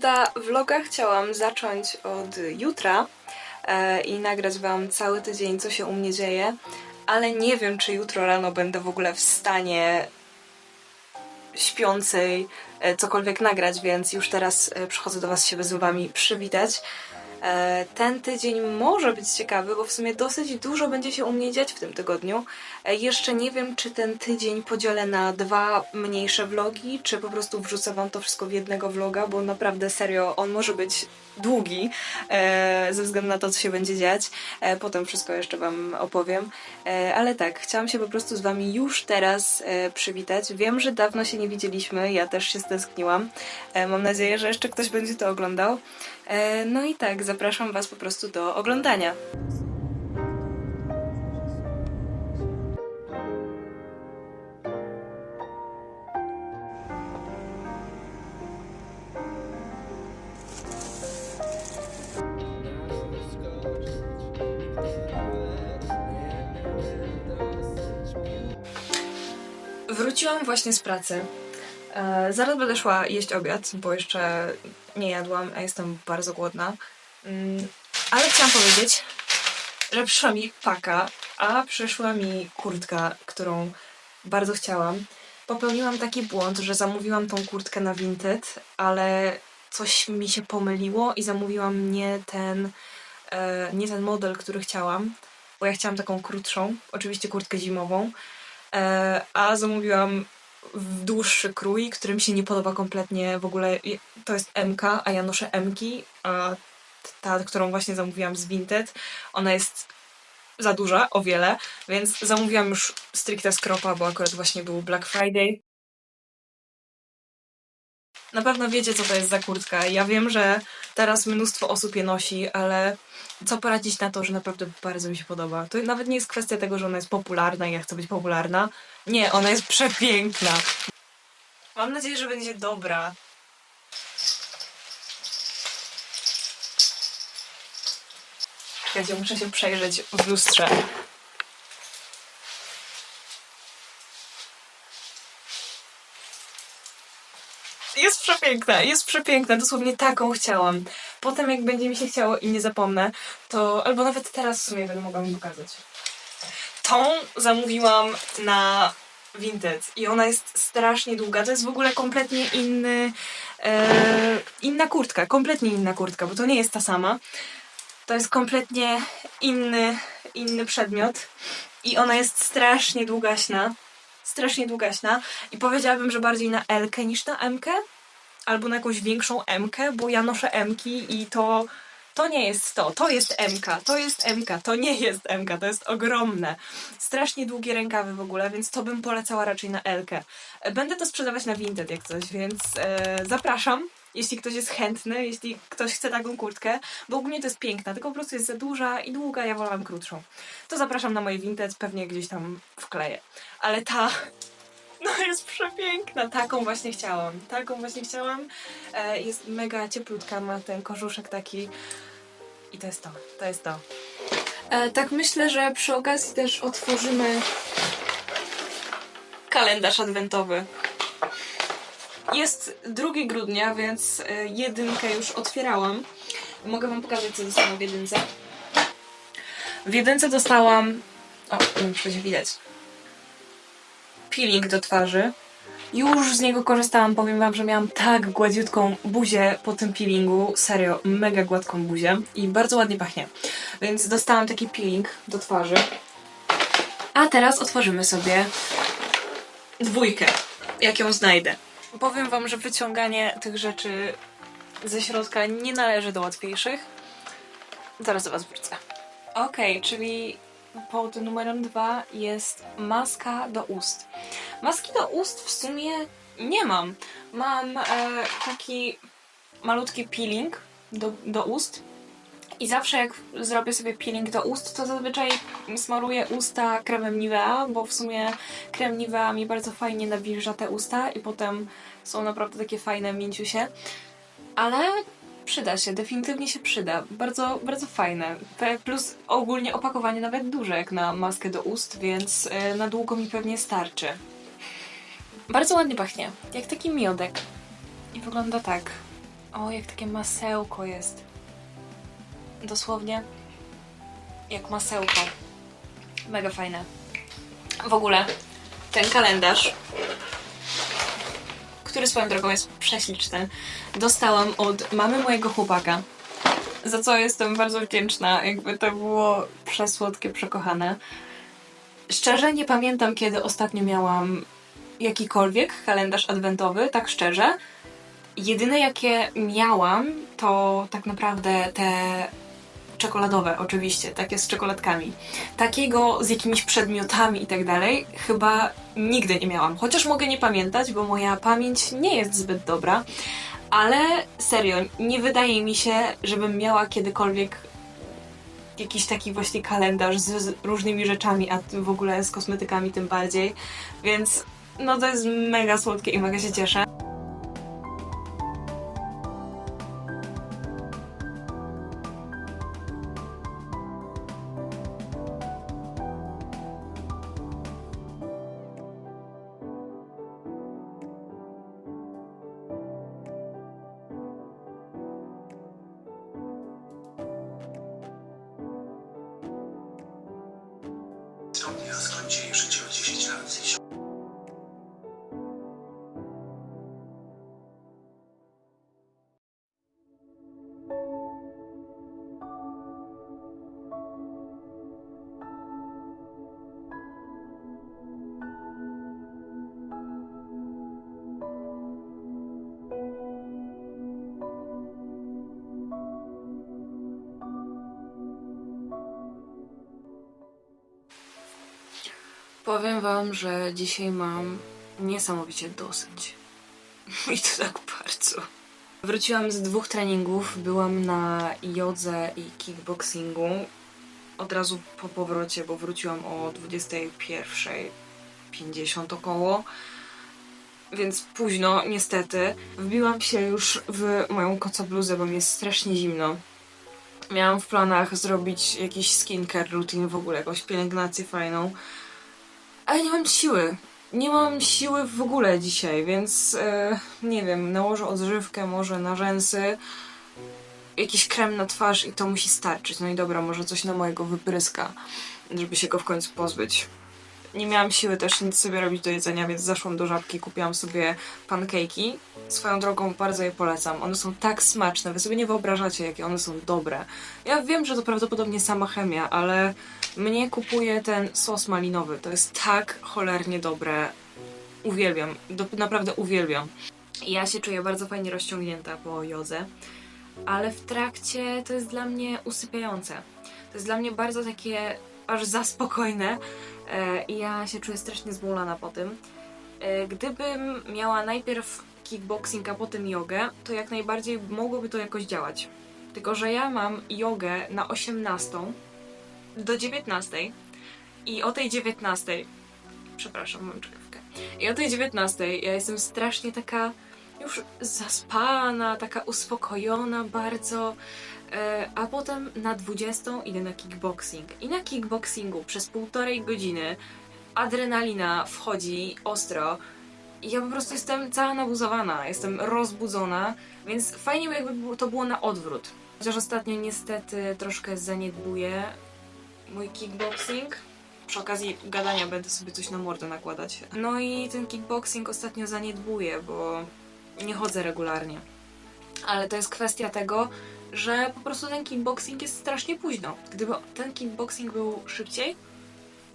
Prawda vloga chciałam zacząć od jutra e, i nagrać wam cały tydzień, co się u mnie dzieje, ale nie wiem, czy jutro rano będę w ogóle w stanie śpiącej e, cokolwiek nagrać, więc już teraz e, przychodzę do was się z wami przywitać. E, Ten tydzień może być ciekawy, bo w sumie dosyć dużo będzie się u mnie dziać w tym tygodniu. E, Jeszcze nie wiem, czy ten tydzień podzielę na dwa mniejsze vlogi, czy po prostu wrzucę wam to wszystko w jednego vloga, bo naprawdę serio on może być długi e, ze względu na to, co się będzie dziać. E, Potem wszystko jeszcze wam opowiem. E, Ale tak, chciałam się po prostu z wami już teraz przywitać. Wiem, że dawno się nie widzieliśmy, ja też się stęskniłam. Mam nadzieję, że jeszcze ktoś będzie to oglądał. No i tak, zapraszam Was po prostu do oglądania. Wróciłam właśnie z pracy. E, zaraz będę szła jeść obiad, bo jeszcze nie jadłam, a jestem bardzo głodna. Mm, ale chciałam powiedzieć, że przyszła mi paka, a przyszła mi kurtka, którą bardzo chciałam. Popełniłam taki błąd, że zamówiłam tą kurtkę na Vinted, ale coś mi się pomyliło i zamówiłam nie ten, e, nie ten model, który chciałam, bo ja chciałam taką krótszą, oczywiście kurtkę zimową, a zamówiłam dłuższy krój, który mi się nie podoba kompletnie. W ogóle to jest MK, a ja noszę Mki, a ta, którą właśnie zamówiłam z Vinted, ona jest za duża, o wiele, więc zamówiłam już stricte skropa, bo akurat właśnie był Black Friday. Na pewno wiecie, co to jest za kurtka. Ja wiem, że teraz mnóstwo osób je nosi, ale co poradzić na to, że naprawdę bardzo mi się podoba. To nawet nie jest kwestia tego, że ona jest popularna i ja chcę być popularna. Nie, ona jest przepiękna. Mam nadzieję, że będzie dobra. Czekajcie, muszę się przejrzeć w lustrze. Jest przepiękna, jest przepiękna, dosłownie taką chciałam. Potem jak będzie mi się chciało i nie zapomnę, to albo nawet teraz w sumie będę mogła mi pokazać. Tą zamówiłam na Vinted i ona jest strasznie długa. To jest w ogóle kompletnie inny, e, inna kurtka, kompletnie inna kurtka, bo to nie jest ta sama. To jest kompletnie inny, inny przedmiot i ona jest strasznie długaśna. Strasznie długaśna i powiedziałabym, że bardziej na L niż na M albo na jakąś większą M, bo ja noszę M i to to nie jest to, to jest MK, to jest MK, to nie jest MK, to jest ogromne. Strasznie długie rękawy w ogóle, więc to bym polecała raczej na L. Będę to sprzedawać na Vinted jak coś, więc e, zapraszam. Jeśli ktoś jest chętny, jeśli ktoś chce taką kurtkę, bo ogólnie to jest piękna, tylko po prostu jest za duża i długa, ja wolałam krótszą. To zapraszam na moje Vinted, pewnie gdzieś tam wkleję. Ale ta, jest przepiękna. Taką właśnie chciałam. Taką właśnie chciałam. E, jest mega cieplutka, ma ten kożuszek taki. I to jest to. To jest to. E, tak myślę, że przy okazji też otworzymy kalendarz adwentowy. Jest 2 grudnia, więc e, jedynkę już otwierałam. Mogę wam pokazać, co dostałam w jedynce. W jedynce dostałam... O, nie widać peeling do twarzy. Już z niego korzystałam, powiem wam, że miałam tak gładziutką buzię po tym peelingu, serio, mega gładką buzię i bardzo ładnie pachnie. Więc dostałam taki peeling do twarzy. A teraz otworzymy sobie dwójkę, jak ją znajdę. Powiem wam, że wyciąganie tych rzeczy ze środka nie należy do łatwiejszych. Zaraz do was wrócę. Okej, czyli pod numerem dwa jest maska do ust. Maski do ust w sumie nie mam. Mam e, taki malutki peeling do, do ust. I zawsze jak zrobię sobie peeling do ust, to zazwyczaj smaruję usta kremem Nivea, bo w sumie krem Nivea mi bardzo fajnie nawilża te usta i potem są naprawdę takie fajne, mięciusie. Ale przyda się, definitywnie się przyda. Bardzo, bardzo fajne. Plus ogólnie opakowanie nawet duże jak na maskę do ust, więc e, na długo mi pewnie starczy. Bardzo ładnie pachnie, jak taki miodek. I wygląda tak. O, jak takie masełko jest. Dosłownie jak masełko. Mega fajne. W ogóle ten kalendarz, który swoją drogą jest prześliczny, dostałam od mamy mojego chłopaka. Za co jestem bardzo wdzięczna. Jakby to było przesłodkie, przekochane. Szczerze nie pamiętam, kiedy ostatnio miałam jakikolwiek kalendarz adwentowy, tak szczerze. Jedyne jakie miałam, to tak naprawdę te czekoladowe, oczywiście, takie z czekoladkami. Takiego z jakimiś przedmiotami i tak dalej, chyba nigdy nie miałam. Chociaż mogę nie pamiętać, bo moja pamięć nie jest zbyt dobra, ale serio, nie wydaje mi się, żebym miała kiedykolwiek jakiś taki właśnie kalendarz z, z różnymi rzeczami, a w ogóle z kosmetykami tym bardziej, więc no to jest mega słodkie i mega się cieszę. Powiem wam, że dzisiaj mam niesamowicie dosyć. I to tak bardzo. Wróciłam z dwóch treningów. Byłam na jodze i kickboxingu. Od razu po powrocie, bo wróciłam o 21.50 około. Więc późno, niestety. Wbiłam się już w moją kocobluzę, bo mi jest strasznie zimno. Miałam w planach zrobić jakiś skincare routine, w ogóle jakąś pielęgnację fajną. Ale nie mam siły. Nie mam siły w ogóle dzisiaj, więc e, nie wiem, nałożę odżywkę może na rzęsy, jakiś krem na twarz i to musi starczyć. No i dobra, może coś na mojego wypryska, żeby się go w końcu pozbyć. Nie miałam siły też nic sobie robić do jedzenia, więc zaszłam do żabki, kupiłam sobie pancake'i. Swoją drogą bardzo je polecam. One są tak smaczne, wy sobie nie wyobrażacie, jakie one są dobre. Ja wiem, że to prawdopodobnie sama chemia, ale mnie kupuje ten sos malinowy. To jest tak cholernie dobre. Uwielbiam, do, naprawdę uwielbiam. Ja się czuję bardzo fajnie rozciągnięta po jodze, ale w trakcie to jest dla mnie usypiające. To jest dla mnie bardzo takie aż za spokojne e, i ja się czuję strasznie zmulana po tym. E, Gdybym miała najpierw kickboxing, a potem jogę, to jak najbardziej mogłoby to jakoś działać. Tylko, że ja mam jogę na 18 do 19 i o tej 19 przepraszam, mam czekawkę. I o tej 19 ja jestem strasznie taka już zaspana, taka uspokojona bardzo. E, a potem na 20 idę na kickboxing. I na kickboxingu przez półtorej godziny adrenalina wchodzi ostro. I ja po prostu jestem cała nabuzowana, jestem rozbudzona, więc fajnie by jakby to było na odwrót. Chociaż ostatnio niestety troszkę zaniedbuję mój kickboxing. Przy okazji gadania będę sobie coś na mordę nakładać. No i ten kickboxing ostatnio zaniedbuję, bo nie chodzę regularnie. Ale to jest kwestia tego, że po prostu ten kickboxing jest strasznie późno. Gdyby ten kickboxing był szybciej,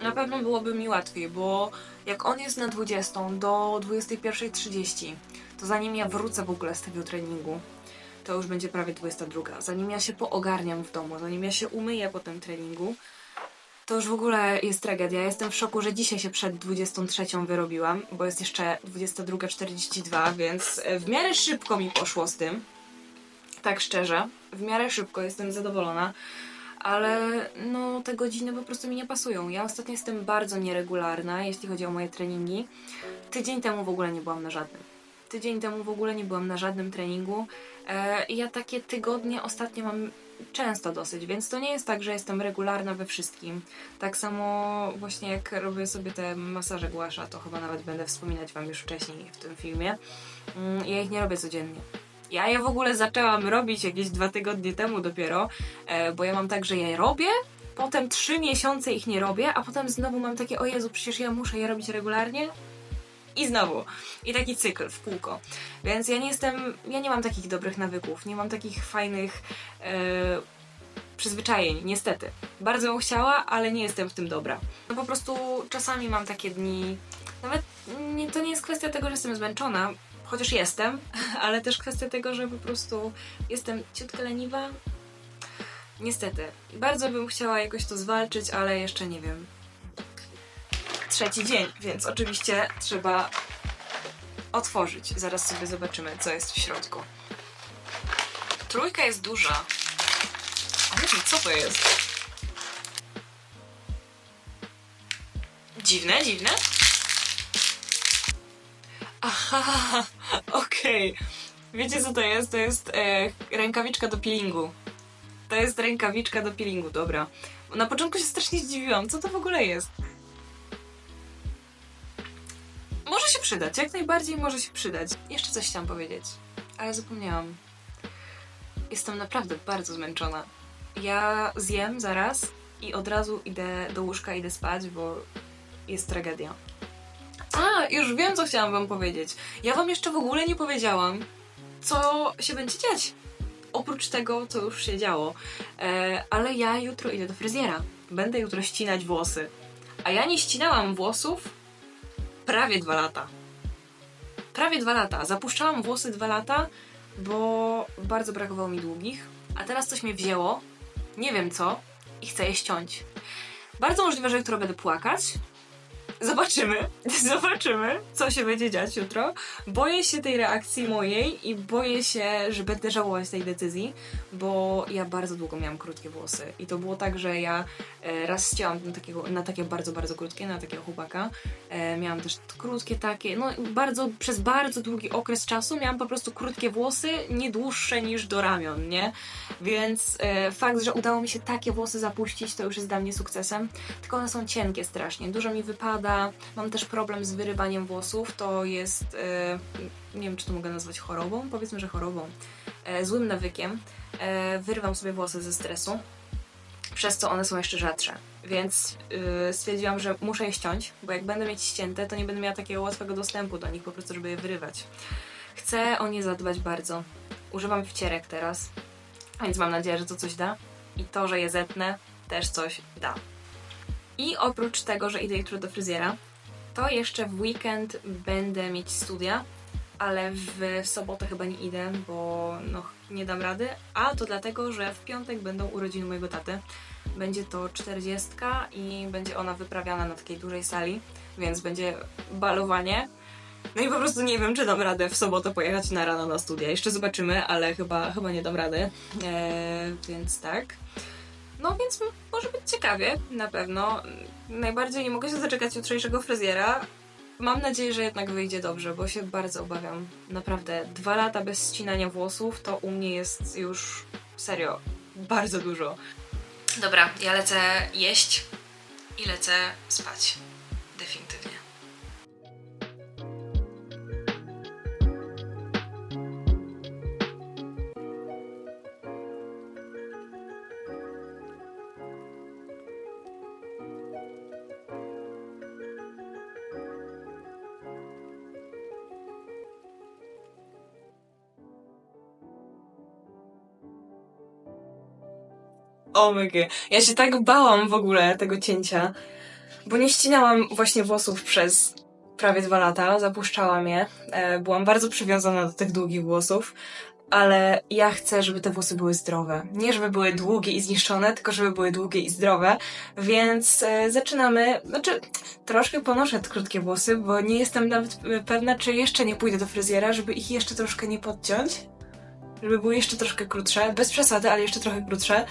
na pewno byłoby mi łatwiej, bo jak on jest na 20 do 21.30, to zanim ja wrócę w ogóle z tego treningu, to już będzie prawie 22. Zanim ja się poogarniam w domu, zanim ja się umyję po tym treningu, to już w ogóle jest tragedia. Jestem w szoku, że dzisiaj się przed 23 wyrobiłam, bo jest jeszcze 22.42, więc w miarę szybko mi poszło z tym. Tak szczerze, w miarę szybko jestem zadowolona, ale no te godziny po prostu mi nie pasują. Ja ostatnio jestem bardzo nieregularna, jeśli chodzi o moje treningi. Tydzień temu w ogóle nie byłam na żadnym. Tydzień temu w ogóle nie byłam na żadnym treningu. E, ja takie tygodnie ostatnio mam często dosyć, więc to nie jest tak, że jestem regularna we wszystkim. Tak samo właśnie jak robię sobie te masaże głasza, to chyba nawet będę wspominać Wam już wcześniej w tym filmie. Mm, Ja ich nie robię codziennie. Ja je w ogóle zaczęłam robić jakieś dwa tygodnie temu dopiero, e, bo ja mam tak, że je robię, potem trzy miesiące ich nie robię, a potem znowu mam takie, o Jezu, przecież ja muszę je robić regularnie. I znowu. I taki cykl w kółko. Więc ja nie jestem, ja nie mam takich dobrych nawyków, nie mam takich fajnych e, przyzwyczajeń, niestety. Bardzo bym chciała, ale nie jestem w tym dobra. No po prostu czasami mam takie dni, nawet nie, to nie jest kwestia tego, że jestem zmęczona, chociaż jestem, ale też kwestia tego, że po prostu jestem ciutkę leniwa. Niestety. Bardzo bym chciała jakoś to zwalczyć, ale jeszcze nie wiem. Trzeci dzień, więc oczywiście trzeba otworzyć. Zaraz sobie zobaczymy, co jest w środku. Trójka jest duża. A nie wiem, co to jest? Dziwne, dziwne? Aha, okej. Wiecie co to jest? To jest e, rękawiczka do peelingu. To jest rękawiczka do peelingu, dobra. Na początku się strasznie zdziwiłam, co to w ogóle jest. Może się przydać, jak najbardziej może się przydać. Jeszcze coś chciałam powiedzieć, ale zapomniałam. Jestem naprawdę bardzo zmęczona. Ja zjem zaraz i od razu idę do łóżka, idę spać, bo jest tragedia. Już wiem, co chciałam wam powiedzieć. Ja wam jeszcze w ogóle nie powiedziałam, co się będzie dziać. Oprócz tego, co już się działo. E, ale ja jutro idę do fryzjera. Będę jutro ścinać włosy. A ja nie ścinałam włosów prawie dwa lata. Prawie dwa lata. Zapuszczałam włosy dwa lata, bo bardzo brakowało mi długich. A teraz coś mnie wzięło, nie wiem co, i chcę je ściąć. Bardzo możliwe, że jutro będę płakać. Zobaczymy, zobaczymy, co się będzie dziać jutro. Boję się tej reakcji mojej i boję się, że będę żałować tej decyzji, bo ja bardzo długo miałam krótkie włosy. I to było tak, że ja e, raz ścięłam na, na takie bardzo, bardzo krótkie, na takiego chłopaka. E, miałam też krótkie takie, no bardzo, przez bardzo długi okres czasu miałam po prostu krótkie włosy, nie dłuższe niż do ramion, nie? Więc e, fakt, że udało mi się takie włosy zapuścić, to już jest dla mnie sukcesem. Tylko one są cienkie strasznie, dużo mi wypada. Mam też problem z wyrywaniem włosów. To jest, e, nie wiem czy to mogę nazwać chorobą, powiedzmy, że chorobą. E, złym nawykiem. E, wyrywam sobie włosy ze stresu, przez co one są jeszcze rzadsze. Więc stwierdziłam, że muszę je ściąć, bo jak będę mieć ścięte, to nie będę miała takiego łatwego dostępu do nich, po prostu, żeby je wyrywać. Chcę o nie zadbać bardzo. Używam wcierek teraz, więc mam nadzieję, że to coś da. I to, że je zetnę, też coś da. I oprócz tego, że idę jutro do fryzjera, to jeszcze w weekend będę mieć studia, ale w, sobotę chyba nie idę, bo no, nie dam rady. A to dlatego, że w piątek będą urodziny mojego taty. Będzie to 40 i będzie ona wyprawiana na takiej dużej sali, więc będzie balowanie. No i po prostu nie wiem, czy dam radę w sobotę pojechać na rano na studia. Jeszcze zobaczymy, ale chyba, chyba nie dam rady. Eee, więc tak. No więc może być ciekawie, na pewno. Najbardziej nie mogę się doczekać jutrzejszego fryzjera. Mam nadzieję, że jednak wyjdzie dobrze, bo się bardzo obawiam. Naprawdę, dwa lata bez ścinania włosów to u mnie jest już serio bardzo dużo. Dobra, ja lecę jeść i lecę spać. Definitywnie. Omega. Ja się tak bałam w ogóle tego cięcia, bo nie ścinałam właśnie włosów przez prawie dwa lata, zapuszczałam je. E, byłam bardzo przywiązana do tych długich włosów, ale ja chcę, żeby te włosy były zdrowe. Nie żeby były długie i zniszczone, tylko żeby były długie i zdrowe. Więc e, zaczynamy. Znaczy, troszkę ponoszę te krótkie włosy, bo nie jestem nawet pewna, czy jeszcze nie pójdę do fryzjera, żeby ich jeszcze troszkę nie podciąć. Żeby były jeszcze troszkę krótsze. Bez przesady, ale jeszcze trochę krótsze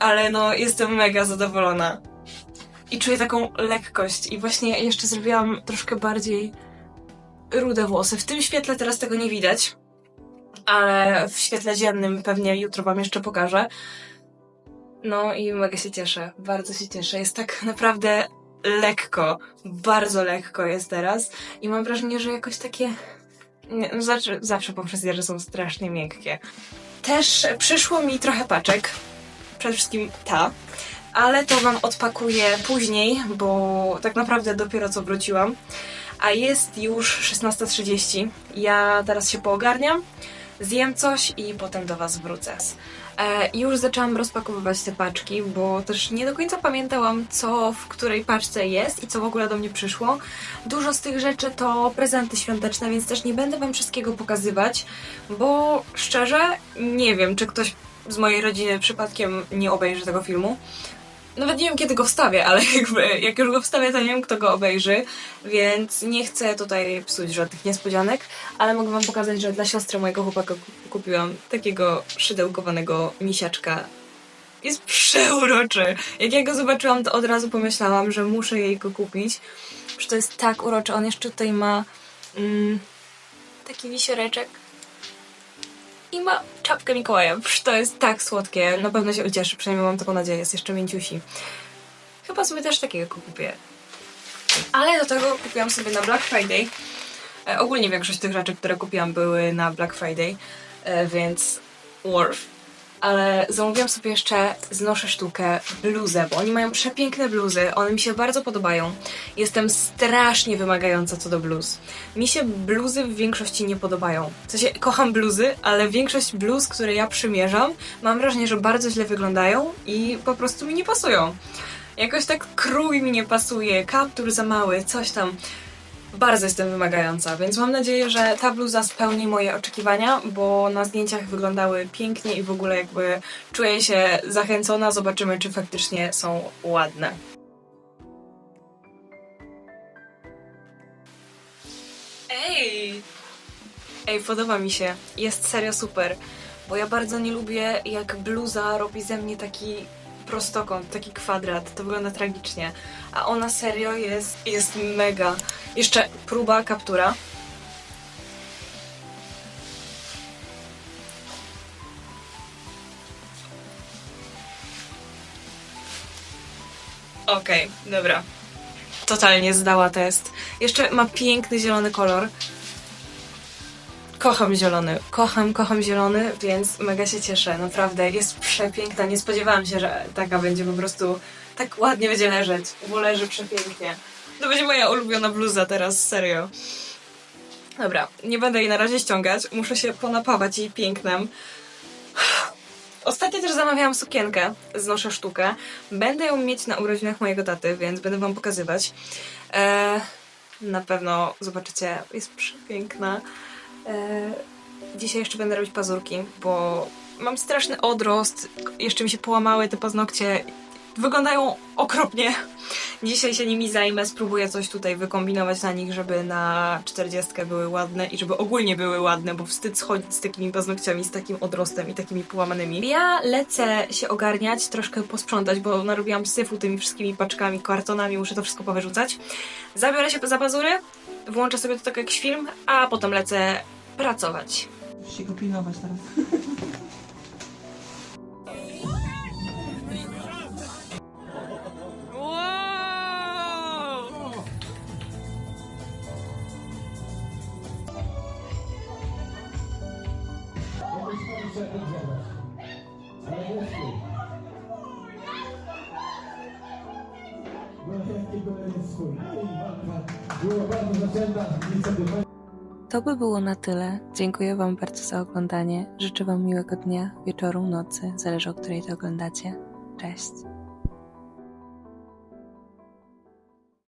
ale no jestem mega zadowolona. I czuję taką lekkość. I właśnie jeszcze zrobiłam troszkę bardziej rude włosy. W tym świetle teraz tego nie widać, ale w świetle dziennym pewnie jutro wam jeszcze pokażę. No i mega się cieszę, bardzo się cieszę. Jest tak naprawdę lekko, bardzo lekko jest teraz i mam wrażenie, że jakoś takie Nie, no Zawsze, zawsze że są strasznie miękkie. Też przyszło mi trochę paczek. Przede wszystkim ta. Ale to wam odpakuję później, bo tak naprawdę dopiero co wróciłam. A jest już 16.30. Ja teraz się poogarniam, zjem coś i potem do was wrócę. E, już zaczęłam rozpakowywać te paczki, bo też nie do końca pamiętałam, co w której paczce jest i co w ogóle do mnie przyszło. Dużo z tych rzeczy to prezenty świąteczne, więc też nie będę Wam wszystkiego pokazywać, bo szczerze nie wiem, czy ktoś z mojej rodziny przypadkiem nie obejrzy tego filmu. Nawet nie wiem, kiedy go wstawię, ale jakby jak już go wstawię, to nie wiem, kto go obejrzy, więc nie chcę tutaj psuć żadnych niespodzianek, ale mogę Wam pokazać, że dla siostry mojego chłopaka ku- kupiłam takiego szydełkowanego misiaczka. Jest przeuroczy. Jak ja go zobaczyłam, to od razu pomyślałam, że muszę jej go kupić. Że to jest tak uroczy. On jeszcze tutaj ma mm, taki wisioreczek i ma czapkę Mikołaja. Psz, To jest tak słodkie. Na pewno się ucieszy, przynajmniej mam taką nadzieję. Jest jeszcze mięciusi. Chyba sobie też takiego kupię. Ale do tego kupiłam sobie na Black Friday. E, ogólnie większość tych rzeczy, które kupiłam, były na Black Friday, e, więc worth. Ale zamówiłam sobie jeszcze, znoszę sztukę, bluzę, bo oni mają przepiękne bluzy, one mi się bardzo podobają. Jestem strasznie wymagająca co do bluz. Mi się bluzy w większości nie podobają. W sensie, kocham bluzy, ale większość bluz, które ja przymierzam, mam wrażenie, że bardzo źle wyglądają i po prostu mi nie pasują. Jakoś tak krój mi nie pasuje, kaptur za mały, coś tam. Bardzo jestem wymagająca, więc mam nadzieję, że ta bluza spełni moje oczekiwania, bo na zdjęciach wyglądały pięknie i w ogóle jakby czuję się zachęcona. Zobaczymy, czy faktycznie są ładne. Ej! Ej, podoba mi się. Jest serio super. Bo ja bardzo nie lubię, jak bluza robi ze mnie taki prostokąt, taki kwadrat. To wygląda tragicznie. A ona serio jest, jest mega. Jeszcze próba kaptura. Okej, dobra. Totalnie zdała test. Jeszcze ma piękny zielony kolor. Kocham zielony, kocham, kocham zielony, więc mega się cieszę, naprawdę, jest przepiękna, nie spodziewałam się, że taka będzie po prostu, tak ładnie będzie leżeć, bo leży przepięknie. To będzie moja ulubiona bluza teraz, serio. Dobra, nie będę jej na razie ściągać, muszę się ponapawać jej pięknem. Ostatnio też zamawiałam sukienkę, znoszę sztukę. Będę ją mieć na urodzinach mojego taty, więc będę wam pokazywać. Eee, na pewno zobaczycie, jest przepiękna. E, Dzisiaj jeszcze będę robić pazurki, bo mam straszny odrost. Jeszcze mi się połamały te paznokcie. Wyglądają okropnie. Dzisiaj się nimi zajmę, spróbuję coś tutaj wykombinować na nich, żeby na 40 były ładne i żeby ogólnie były ładne, bo wstyd schodzić z takimi paznokciami, z takim odrostem i takimi połamanymi. Ja lecę się ogarniać, troszkę posprzątać, bo narobiłam syfu tymi wszystkimi paczkami, kartonami, muszę to wszystko powyrzucać. Zabiorę się za pazury, włączę sobie to tak jakiś film, a potem lecę pracować. Musisz się go pilnować teraz. To by było na tyle. Dziękuję Wam bardzo za oglądanie. Życzę Wam miłego dnia, wieczoru, nocy, zależy o której to oglądacie. Cześć.